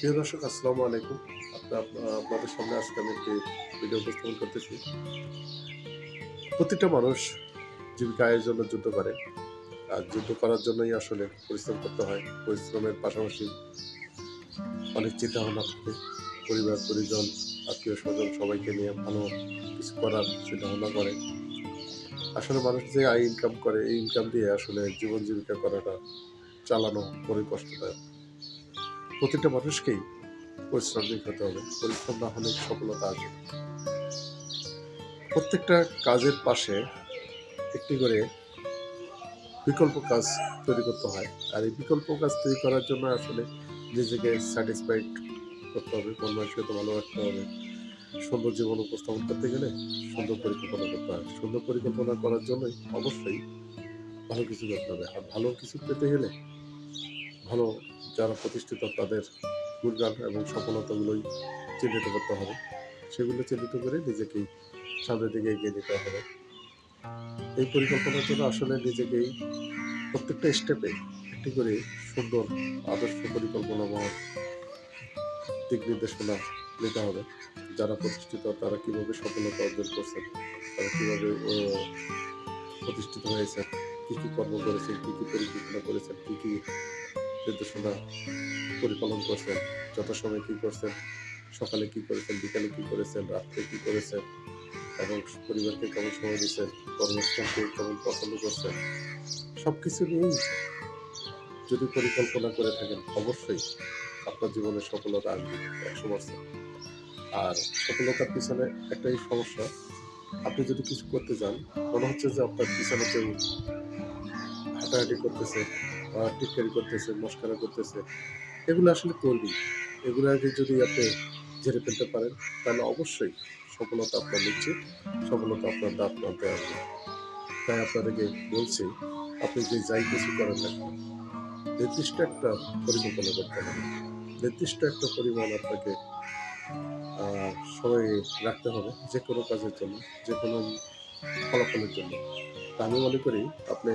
প্রিয় দর্শক, আসসালামু আলাইকুম। আপনাদের সামনে আজকে আমি একটি ভিডিও উপস্থাপন করতেছি। প্রতিটা মানুষ জীবিকা আয়ের জন্য যুদ্ধ করে। আর যুদ্ধ করার জন্যই আসলে পরিশ্রম করতে হয়। পরিশ্রমের পাশাপাশি অনেক চিন্তা ভাবনা থাকে। পরিবার, পরিজন, আত্মীয় স্বজন সবাইকে নিয়ে ভালো কিছু করার চিন্তা ভাবনা করে। আসলে মানুষ যে আয় ইনকাম করে, এই ইনকাম দিয়ে আসলে জীবন জীবিকা করাটা চালানো বড়ই কষ্টদায়ক। প্রতিটা মানুষকেই পরিশ্রমিক হতে হবে। পরিশ্রম না হলে সফলতা আসবে প্রত্যেকটা কাজের পাশে একটি করে বিকল্প কাজ তৈরি করতে হয়। আর এই বিকল্প কাজ তৈরি করার জন্য আসলে নিজেকে স্যাটিসফাইড করতে হবে, মন মানসিকতা ভালো রাখতে হবে। সুন্দর জীবন উপস্থাপন করতে গেলে সুন্দর পরিকল্পনা করতে হয়। সুন্দর পরিকল্পনা করার জন্যই অবশ্যই ভালো কিছু করতে হবে। আর ভালো কিছু পেতে গেলে ভালো যারা প্রতিষ্ঠিত, তাদের গুণগান এবং সফলতাগুলোই চিহ্নিত করতে হবে। সেগুলো চিহ্নিত করে নিজেকেই সামনের দিকে এগিয়ে নিতে হবে। এই পরিকল্পনার জন্য আসলে নিজেকেই প্রত্যেকটা স্টেপে একটি করে সুন্দর, আদর্শ পরিকল্পনা বা দিক নির্দেশনা নিতে হবে। যারা প্রতিষ্ঠিত, তারা কীভাবে সফলতা অর্জন করছেন, তারা কীভাবে প্রতিষ্ঠিত হয়েছেন, কী কী কর্ম করেছেন, কী কী পরিকল্পনা করেছেন, কী কী নির্দেশনা পরিপালন করছেন, যথাসময়ে কী করছেন, সকালে কী করেছেন, বিকালে কী করেছেন, রাত্রে কী করেছেন, এবং পরিবারকে কেমন সময় দিচ্ছেন কর্মস্থানকে কেমন পছন্দ করছেন সব কিছু নিয়েই যদি পরিকল্পনা করে থাকেন, অবশ্যই আপনার জীবনে সফলতা আসবে, একশো পার্সেন্ট। আর সফলতার পিছনে একটাই সমস্যা, আপনি যদি কিছু করতে যান, মনে হচ্ছে যে আপনার পিছনে কেউ হাঁটাহাঁটি করতেছে টিটকারি করতেছে, মস্কারা করতেছে। এগুলো আসলে করবি। এগুলো আগে যদি আপনি ঝেড়ে ফেলতে পারেন, তাহলে অবশ্যই সফলতা আপনার নিচ্ছে সফলতা আপনার দাঁত মানতে আসবে তাই আপনাদেরকে বলছি, আপনি যে যাই কিছু করেন না নির্দিষ্ট একটা পরিকল্পনা করতে হবে। নির্দিষ্ট একটা পরিমাণ আপনাকে সময় রাখতে হবে যে কোনো কাজের জন্য, যে কোনো ফলাফলের জন্য। তা আমি মনে করি, আপনি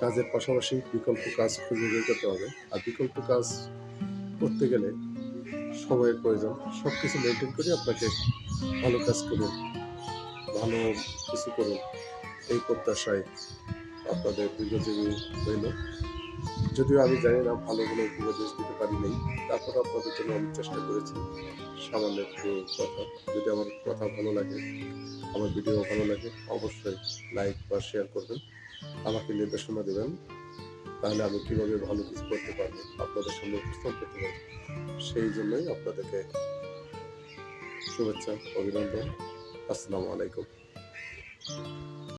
কাজের পাশাপাশি বিকল্প কাজ খুঁজে বের করতে হবে। আর বিকল্প কাজ করতে গেলে সময়ের প্রয়োজন। সব কিছু মেনটেন করে আপনাকে ভালো কাজ করুন ভালো কিছু করুন এই প্রত্যাশায় আপনাদের দীর্ঘজীবী হইল যদিও আমি জানি না ভালো কোনো উপদেশ দিতে পারি নাই তারপর আপনাদের জন্য আমি চেষ্টা করেছি সামান্য একটু কথা। যদি আমার কথা ভালো লাগে, আমার ভিডিও ভালো লাগে, অবশ্যই লাইক বা শেয়ার করবেন। আমাকে নির্দেশনা দেবেন। তাহলে আমি কীভাবে ভালো কিছু করতে পারব আপনাদের সামনে উপস্থাপন করতে পারব? সেই জন্যই আপনাদেরকে শুভেচ্ছা, অভিনন্দন। আসসালামু আলাইকুম।